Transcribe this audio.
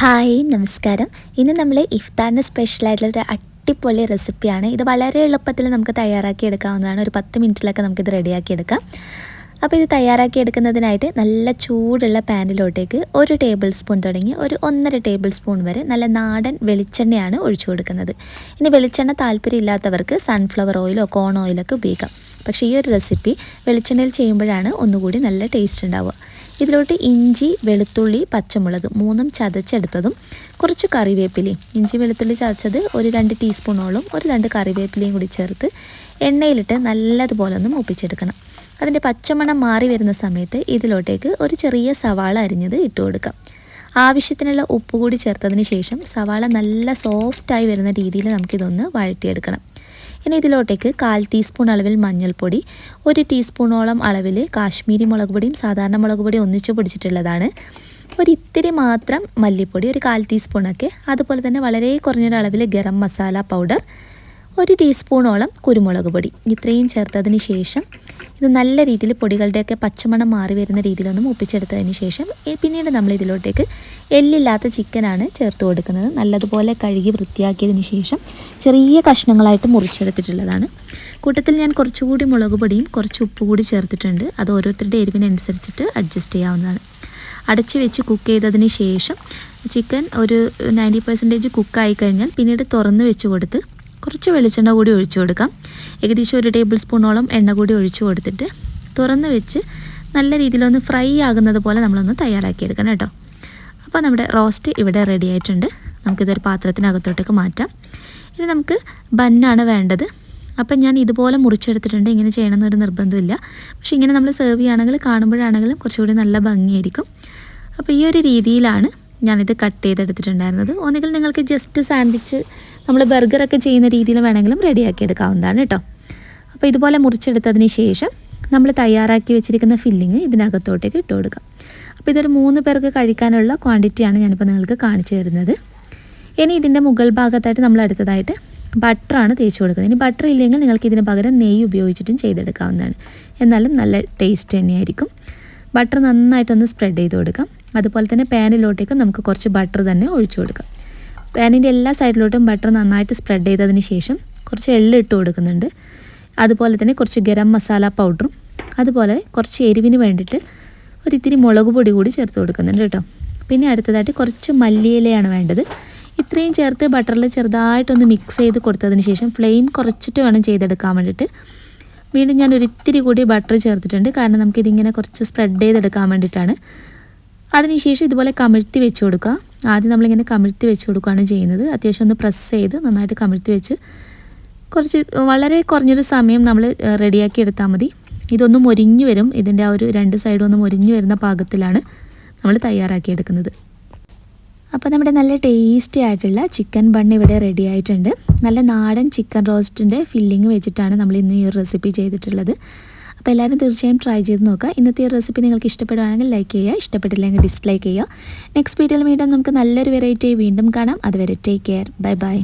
Hi നമസ്കാരം. ഇന്ന് നമ്മൾ ഇഫ്താറിന് സ്പെഷ്യലായിട്ടുള്ള ഒരു അടിപൊളി റെസിപ്പിയാണ് ഇത് വളരെ എളുപ്പത്തിൽ നമുക്ക് തയ്യാറാക്കി എടുക്കാവുന്നതാണ്. ഒരു പത്ത് മിനിറ്റിലൊക്കെ നമുക്കിത് റെഡിയാക്കി എടുക്കാം. അപ്പോൾ ഇത് തയ്യാറാക്കി എടുക്കുന്നതിനായിട്ട് നല്ല ചൂടുള്ള പാനിലോട്ടേക്ക് ഒരു ടേബിൾ സ്പൂൺ തുടങ്ങി ഒരു ഒന്നര ടേബിൾ സ്പൂൺ വരെ നല്ല നാടൻ വെളിച്ചെണ്ണയാണ് ഒഴിച്ചു കൊടുക്കുന്നത്. ഇനി വെളിച്ചെണ്ണ താല്പര്യമില്ലാത്തവർക്ക് സൺഫ്ലവർ ഓയിലോ കോൺ ഓയിലൊക്കെ ഉപയോഗിക്കാം. പക്ഷേ ഈ ഒരു റെസിപ്പി വെളിച്ചെണ്ണയിൽ ചെയ്യുമ്പോഴാണ് ഒന്നുകൂടി നല്ല ടേസ്റ്റ് ഉണ്ടാവുക. ഇതിലോട്ട് ഇഞ്ചി വെളുത്തുള്ളി പച്ചമുളക് മൂന്നും ചതച്ചെടുത്തതും കുറച്ച് കറിവേപ്പിലയും. ഇഞ്ചി വെളുത്തുള്ളി ചതച്ചത് ഒരു രണ്ട് ടീസ്പൂണോളം ഒരു രണ്ട് കറിവേപ്പിലയും കൂടി ചേർത്ത് എണ്ണയിലിട്ട് നല്ലതുപോലെ ഒന്ന് മൂപ്പിച്ചെടുക്കണം. അതിന്റെ പച്ചമണം മാറി വരുന്ന സമയത്ത് ഇതിലോട്ടേക്ക് ഒരു ചെറിയ സവാള അരിഞ്ഞത് ഇട്ട് കൊടുക്കാം. ആവശ്യത്തിനുള്ള ഉപ്പ് കൂടി ചേർത്തതിന് ശേഷം സവാള നല്ല സോഫ്റ്റായി വരുന്ന രീതിയിൽ നമുക്കിതൊന്ന് വഴറ്റിയെടുക്കണം. ഇനി ഇതിലോട്ടേക്ക് കാൽ ടീസ്പൂൺ അളവിൽ മഞ്ഞൾപ്പൊടി ഒരു ടീസ്പൂണോളം അളവിൽ കാശ്മീരി മുളക് പൊടിയും സാധാരണ മുളക് പൊടിയും ഒന്നിച്ച് പൊടിച്ചിട്ടുള്ളതാണ്. ഒരു ഇത്തിരി മാത്രം മല്ലിപ്പൊടി ഒരു കാൽ ടീസ്പൂണൊക്കെ അതുപോലെ തന്നെ വളരെ കുറഞ്ഞൊരളവിൽ ഗരം മസാല പൗഡർ ഒരു ടീസ്പൂണോളം കുരുമുളക് പൊടി. ഇത്രയും ചേർത്തതിന് ശേഷം ഇത് നല്ല രീതിയിൽ പൊടികളുടെയൊക്കെ പച്ചമണം മാറി വരുന്ന രീതിയിലൊന്ന് മൂപ്പിച്ചെടുത്തതിന് ശേഷം പിന്നീട് നമ്മൾ ഇതിലോട്ടേക്ക് എല്ലില്ലാത്ത ചിക്കനാണ് ചേർത്ത് കൊടുക്കുന്നത്. നല്ലതുപോലെ കഴുകി വൃത്തിയാക്കിയതിന് ശേഷം ചെറിയ കഷ്ണങ്ങളായിട്ട് മുറിച്ചെടുത്തിട്ടുള്ളതാണ്. കൂട്ടത്തിൽ ഞാൻ കുറച്ചുകൂടി മുളക് പൊടിയും കുറച്ച് ഉപ്പ് കൂടി ചേർത്തിട്ടുണ്ട്. അത് ഓരോരുത്തരുടെ എരിവിനനുസരിച്ചിട്ട് അഡ്ജസ്റ്റ് ചെയ്യാവുന്നതാണ്. അടച്ചു വെച്ച് കുക്ക് ചെയ്തതിന് ശേഷം ചിക്കൻ ഒരു നയന്റി പെർസെന്റേജ് കുക്കായി കഴിഞ്ഞാൽ പിന്നീട് തുറന്ന് വെച്ച് കൊടുത്ത് കുറച്ച് വെളിച്ചെണ്ണ കൂടി ഒഴിച്ചു കൊടുക്കാം. ഏകദേശം ഒരു ടേബിൾ സ്പൂണോളം എണ്ണ കൂടി ഒഴിച്ചു കൊടുത്തിട്ട് തുറന്ന് വെച്ച് നല്ല രീതിയിലൊന്ന് ഫ്രൈ ആകുന്നത് പോലെ നമ്മളൊന്ന് തയ്യാറാക്കിയെടുക്കണം കേട്ടോ. അപ്പോൾ നമ്മുടെ റോസ്റ്റ് ഇവിടെ റെഡി ആയിട്ടുണ്ട്. നമുക്കിതൊരു പാത്രത്തിനകത്തോട്ടേക്ക് മാറ്റാം. ഇനി നമുക്ക് ബന്നാണ് വേണ്ടത്. അപ്പം ഞാൻ ഇതുപോലെ മുറിച്ചെടുത്തിട്ടുണ്ട്. ഇങ്ങനെ ചെയ്യണമെന്നൊരു നിർബന്ധമില്ല. പക്ഷേ ഇങ്ങനെ നമ്മൾ സെർവ് ചെയ്യുകയാണെങ്കിൽ കാണുമ്പോഴാണെങ്കിലും കുറച്ചുകൂടി നല്ല ഭംഗിയായിരിക്കും. അപ്പോൾ ഈ ഒരു രീതിയിലാണ് ഞാനിത് കട്ട് ചെയ്തെടുത്തിട്ടുണ്ടായിരുന്നത്. ഒന്നുകിൽ നിങ്ങൾക്ക് ജസ്റ്റ് സാൻഡ്വിച്ച് നമ്മൾ ബർഗറൊക്കെ ചെയ്യുന്ന രീതിയിൽ വേണമെങ്കിലും റെഡിയാക്കി എടുക്കാവുന്നതാണ് കേട്ടോ. അപ്പോൾ ഇതുപോലെ മുറിച്ചെടുത്തതിന് ശേഷം നമ്മൾ തയ്യാറാക്കി വെച്ചിരിക്കുന്ന ഫില്ലിങ് ഇതിനകത്തോട്ടേക്ക് ഇട്ട് കൊടുക്കാം. അപ്പോൾ ഇതൊരു മൂന്ന് പേർക്ക് കഴിക്കാനുള്ള ക്വാണ്ടിറ്റിയാണ് ഞാനിപ്പോൾ നിങ്ങൾക്ക് കാണിച്ചു തരുന്നത്. ഇനി ഇതിന്റെ മുകൾ ഭാഗത്തായിട്ട് നമ്മൾ അടുത്തതായിട്ട് ബട്ടറാണ് തേച്ച് കൊടുക്കുന്നത്. ഇനി ബട്ടർ ഇല്ലെങ്കിൽ നിങ്ങൾക്ക് ഇതിന് പകരം നെയ്യ് ഉപയോഗിച്ചിട്ടും ചെയ്തെടുക്കാവുന്നതാണ്. എന്നാലും നല്ല ടേസ്റ്റ് തന്നെയായിരിക്കും. ബട്ടർ നന്നായിട്ടൊന്ന് സ്പ്രെഡ് ചെയ്ത് കൊടുക്കാം. അതുപോലെ തന്നെ പാനിലോട്ടേക്ക് നമുക്ക് കുറച്ച് ബട്ടർ തന്നെ ഒഴിച്ചു കൊടുക്കാം. പാനിന്റെ എല്ലാ സൈഡിലോട്ടും ബട്ടർ നന്നായിട്ട് സ്പ്രെഡ് ചെയ്തതിന് ശേഷം കുറച്ച് എള്ള് ഇട്ട് കൊടുക്കുന്നുണ്ട്. അതുപോലെ തന്നെ കുറച്ച് ഗരം മസാല പൗഡറും അതുപോലെ കുറച്ച് എരിവിന് വേണ്ടിയിട്ട് ഒരു ഇത്തിരി മുളക് പൊടി കൂടി ചേർത്ത് കൊടുക്കുന്നുണ്ട് കേട്ടോ. പിന്നെ അടുത്തതായിട്ട് കുറച്ച് മല്ലിയിലയാണ് വേണ്ടത്. ഇത്രയും ചേർത്ത് ബട്ടറിൽ ചെറുതായിട്ടൊന്ന് മിക്സ് ചെയ്ത് കൊടുത്തതിന് ശേഷം ഫ്ലെയിം കുറച്ചിട്ട് വേണം ചെയ്തെടുക്കാൻ വേണ്ടിയിട്ട്. വീണ്ടും ഞാൻ ഒരിത്തിരി കൂടി ബട്ടർ ചേർത്തിട്ടുണ്ട്. കാരണം നമുക്കിതിങ്ങനെ കുറച്ച് സ്പ്രെഡ് ചെയ്തെടുക്കാൻ വേണ്ടിയിട്ടാണ്. അതിനുശേഷം ഇതുപോലെ കമിഴ്ത്തി വെച്ച് കൊടുക്കുക. ആദ്യം നമ്മളിങ്ങനെ കമിഴ്ത്തി വെച്ച് കൊടുക്കുകയാണ് ചെയ്യുന്നത്. അത്യാവശ്യം ഒന്ന് പ്രസ് ചെയ്ത് നന്നായിട്ട് കമിഴ്ത്തി വെച്ച് കുറച്ച് വളരെ കുറഞ്ഞൊരു സമയം നമ്മൾ റെഡിയാക്കി എടുത്താൽ മതി. ഇതൊന്ന് മൊരിഞ്ഞു വരും. ഇതിന്റെ ആ ഒരു രണ്ട് സൈഡും ഒന്ന് മൊരിഞ്ഞു വരുന്ന പാകത്തിലാണ് നമ്മൾ തയ്യാറാക്കിയെടുക്കുന്നത്. അപ്പോൾ നമ്മുടെ നല്ല ടേസ്റ്റി ആയിട്ടുള്ള ചിക്കൻ ബൺ ഇവിടെ റെഡി ആയിട്ടുണ്ട്. നല്ല നാടൻ ചിക്കൻ റോസ്റ്റിന്റെ ഫില്ലിങ് വെച്ചിട്ടാണ് നമ്മൾ ഇന്ന് ഈ ഒരു റെസിപ്പി ചെയ്തിട്ടുള്ളത്. അപ്പോൾ എല്ലാവരും തീർച്ചയായും ട്രൈ ചെയ്ത് നോക്കുക. ഇന്നത്തെ ഈ റെസിപ്പി നിങ്ങൾക്ക് ഇഷ്ടപ്പെടുകയാണെങ്കിൽ ലൈക്ക് ചെയ്യുക. ഇഷ്ടപ്പെട്ടില്ലെങ്കിൽ ഡിസ്ലൈക്ക് ചെയ്യുക. നെക്സ്റ്റ് വീഡിയോയിൽ വീണ്ടും നമുക്ക് നല്ലൊരു വെറൈറ്റി വീണ്ടും കാണാം. അതുവരെ ടേക്ക് കെയർ ബൈ ബൈ